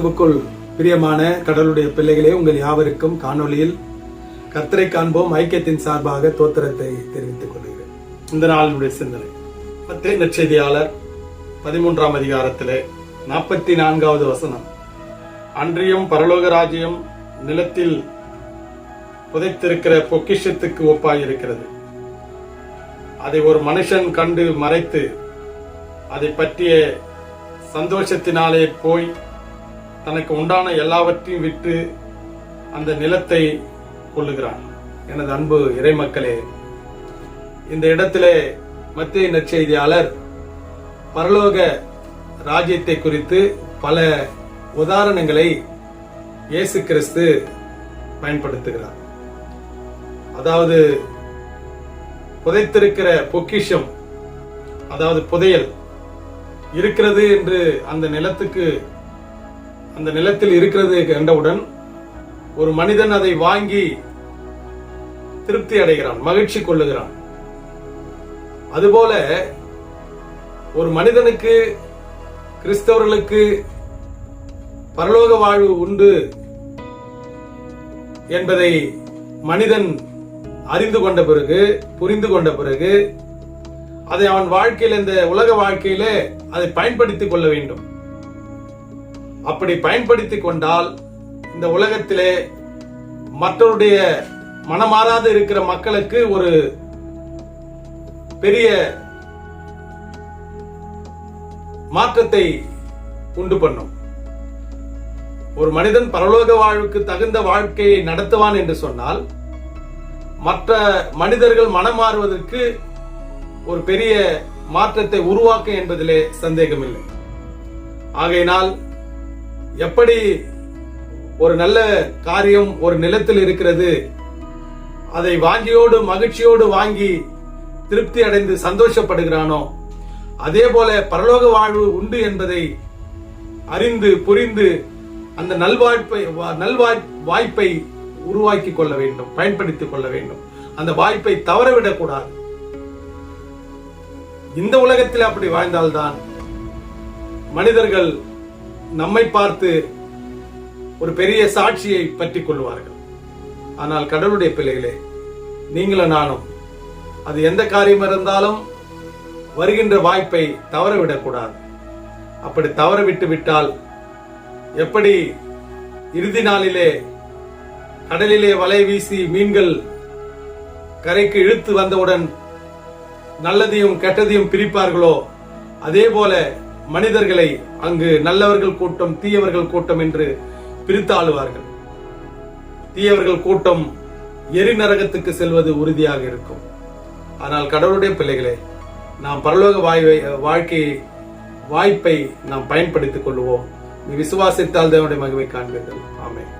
கிறிஸ்துவுக்குள் பிரியமான கடலுடைய பிள்ளைகளே உங்கள் யாவருக்கும் காணொலியில் கர்த்தரை காண்போம். ஐக்கியத்தின் சார்பாக தோத்திரத்தை தெரிவித்துக் கொள்கிறேன். இந்த நாளினுடைய சிந்தனை. மத்திய நற்செய்தியாளர் பதிமூன்றாம் அதிகாரத்திலே நாற்பத்தி நான்காவது வசனம். அன்றியும் பரலோக ராஜ்யம் நிலத்தில் புதைத்திருக்கிற பொக்கிஷத்துக்கு ஒப்பாயிருக்கிறது. அதை ஒரு மனுஷன் கண்டு மறைத்து அதை பற்றிய சந்தோஷத்தினாலே போய் தனக்கு உண்டான எல்லாவற்றையும் விட்டு அந்த நிலத்தை கொள்ளுகிறான் எனது அன்பு இறைமக்களே இந்த இடத்திலே மத்திய நற்செய்தியாளர் பரலோக ராஜ்யத்தை குறித்து பல உதாரணங்களை இயேசு கிறிஸ்து பயன்படுத்துகிறார். அதாவது புதைத்திருக்கிற பொக்கிஷம் அதாவது புதையல் இருக்கிறது என்று அந்த நிலத்துக்கு அந்த நிலத்தில் இருக்கிறது கண்டவுடன் ஒரு மனிதன் அதை வாங்கி திருப்தி அடைகிறான் மகிழ்ச்சி கொள்ளுகிறான். அதுபோல ஒரு மனிதனுக்கு கிறிஸ்தவர்களுக்கு பரலோக வாழ்வு உண்டு என்பதை மனிதன் அறிந்து கொண்ட பிறகு புரிந்து கொண்ட பிறகு அதை அவன் வாழ்க்கையில் இந்த உலக வாழ்க்கையில அதை பயன்படுத்திக் கொள்ள வேண்டும். அப்படி பயன்படுத்தி கொண்டால் இந்த உலகத்திலே மற்றவருடைய மனமாறாது இருக்கிற மக்களுக்கு ஒரு பெரிய மாற்றத்தை உண்டு பண்ணும். ஒரு மனிதன் பரலோக வாழ்வுக்கு தகுந்த வாழ்க்கையை நடத்துவான் என்று சொன்னால் மற்ற மனிதர்கள் மனம் மாறுவதற்கு ஒரு பெரிய மாற்றத்தை உருவாக்கும் என்பதிலே சந்தேகமில்லை. ஆகையினால் எப்படி ஒரு நல்ல காரியம் ஒரு நிலத்தில் இருக்கிறது அதை வாங்கியோடு மகிழ்ச்சியோடு வாங்கி திருப்தி அடைந்து சந்தோஷப்படுகிறானோ அதே போல பரலோக வாழ்வு உண்டு என்பதை அறிந்து புரிந்து அந்த நல்வாய்ப்பை நல்வாய் வாய்ப்பை உருவாக்கி கொள்ள வேண்டும் பயன்படுத்திக் கொள்ள வேண்டும். அந்த வாய்ப்பை தவறவிடக்கூடாது இந்த உலகத்தில் அப்படி வாழ்ந்தால்தான் மனிதர்கள் நம்மை பார்த்து ஒரு பெரிய சாட்சியை பற்றி கொள்வார்கள். ஆனால் கடவுளுடைய பிள்ளைகளே நீங்களும் நானும் அது எந்த காரியம் இருந்தாலும் வருகின்ற வாய்ப்பை தவறவிடக்கூடாது. அப்படி தவற விட்டு விட்டால் எப்படி இறுதி நாளிலே கடலிலே வலை வீசி மீன்கள் கரைக்கு இழுத்து வந்தவுடன் நல்லதையும் கெட்டதையும் பிரிப்பார்களோ அதே போல மனிதர்களை அங்கு நல்லவர்கள் கூட்டம் தீயவர்கள் கூட்டம் என்று பிரித்து ஆளுவார்கள் தீயவர்கள் கூட்டம் எரிநரகத்துக்கு செல்வது உறுதியாக இருக்கும். ஆனால் கடவுளுடைய பிள்ளைகளே நாம் பரலோக வாய்வை வாழ்க்கையை வாய்ப்பை நாம் பயன்படுத்திக் கொள்வோம் நீ விசுவாசித்தால் தேவனுடைய மகிமை காண்பீர்கள். ஆமென்.